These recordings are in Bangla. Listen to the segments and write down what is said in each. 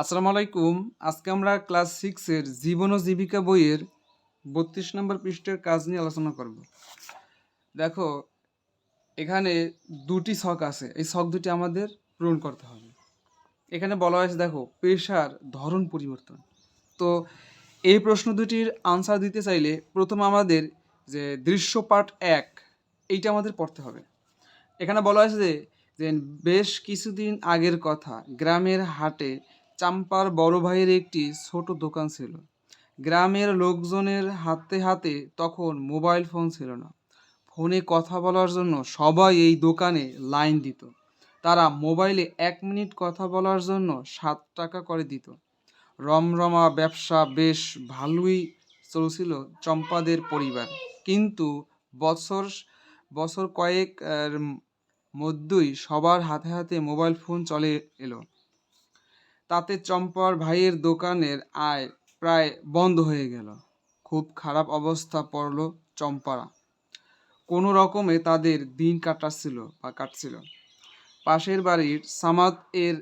আসসালামু আলাইকুম। আজকে আমরা ক্লাস সিক্সের জীবন ও জীবিকা বইয়ের বত্রিশ নম্বর পৃষ্ঠের কাজ নিয়ে আলোচনা করব। দেখো, এখানে দুটি ছক আছে। এই ছক দুটি আমাদের পূরণ করতে হবে। এখানে বলা হয়েছে, দেখো, পেশার ধরন পরিবর্তন। তো এই প্রশ্ন দুটির আনসার দিতে চাইলে প্রথম আমাদের যে দৃশ্যপাঠ এক, এইটা আমাদের পড়তে হবে। এখানে বলা হয়েছে যে বেশ কিছুদিন আগের কথা, গ্রামের হাটে চাম্পার বড় ভাইয়ের একটি ছোট দোকান ছিল। গ্রামের লোকজনের হাতে হাতে তখন মোবাইল ফোন ছিল না। ফোনে কথা বলার জন্য সবাই এই দোকানে লাইন দিত। তারা মোবাইলে এক মিনিট কথা বলার জন্য সাত টাকা করে দিত। রমরমা ব্যবসা বেশ ভালোই চলছিল চম্পাদের পরিবার। কিন্তু বছর বছর কয়েক মধ্যেই সবার হাতে হাতে মোবাইল ফোন চলে এলো। তাতে চম্পার ভাইয়ের দোকানের আয় প্রায় বন্ধ হয়ে গেল। খুব খারাপ অবস্থা পড়ল চম্পারা। কোনো রকমে তাদের দিন কাটাচ্ছিল বা কাটছিল। পাশের বাড়ির সামাদ এর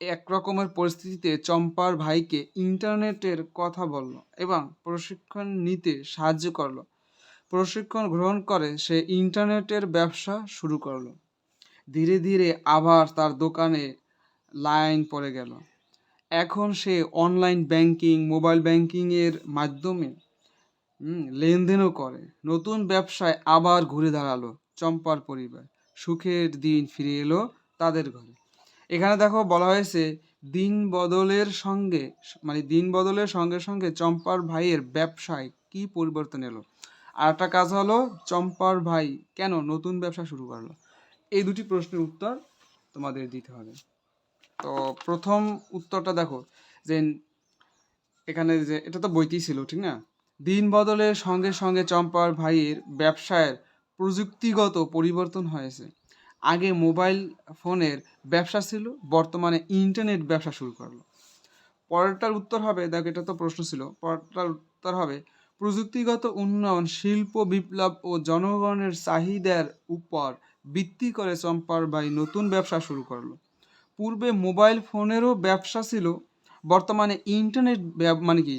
এক রকমের পরিস্থিতিতে চম্পার ভাইকে ইন্টারনেটের কথা বলল এবং প্রশিক্ষণ নিতে সাহায্য করল। প্রশিক্ষণ গ্রহণ করে সে ইন্টারনেটের ব্যবসা শুরু করল। ধীরে ধীরে আবার তার দোকানে লাইন পড়ে গেল। এখন সে অনলাইন ব্যাংকিং মোবাইল ব্যাংকিংয়ের মাধ্যমে লেনদেনও করে। নতুন ব্যবসায় আবার ঘুরে দাঁড়াল চম্পার পরিবার। সুখের দিন ফিরে এলো তাদের ঘরে। এখানে দেখো বলা হয়েছে, দিন বদলের সঙ্গে মানে দিন বদলের সঙ্গে সঙ্গে চম্পার ভাইয়ের ব্যবসায় কি পরিবর্তন এলো? আর একটা কাজ হলো, চম্পার ভাই কেন নতুন ব্যবসা শুরু করল? এই দুটি প্রশ্নের উত্তর তোমাদের দিতে হবে। তো প্রথম উত্তরটা দেখো, যে এখানে যে, এটা তো বইতেই ছিল, ঠিক না? দিন বদলের সঙ্গে সঙ্গে চম্পার ভাইয়ের ব্যবসায়ের প্রযুক্তিগত পরিবর্তন হয়েছে। আগে মোবাইল ফোনের ব্যবসা ছিল, বর্তমানে ইন্টারনেট ব্যবসা শুরু করল। পরেরটার উত্তর হবে, দেখো এটা তো প্রশ্ন ছিল, পরেরটার উত্তর হবে, প্রযুক্তিগত উন্নয়ন শিল্প বিপ্লব ও জনগণের চাহিদার উপর ভিত্তি করে চম্পার ভাই নতুন ব্যবসা শুরু করল। পূর্বে মোবাইল ফোনেরও ব্যবসা ছিল, বর্তমানে ইন্টারনেট মানে কি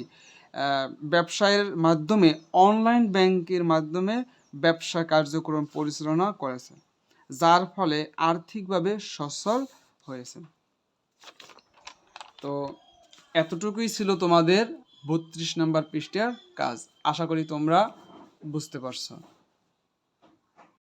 ব্যবসায়ের মাধ্যমে, অনলাইন ব্যাংকের মাধ্যমে ব্যবসা কার্যক্রম পরিচালনা করেছে, যার ফলে আর্থিকভাবে সচ্ছল হয়েছে। তো এতটুকুই ছিল তোমাদের বত্রিশ নাম্বার পৃষ্ঠার কাজ। আশা করি তোমরা বুঝতে পারছ।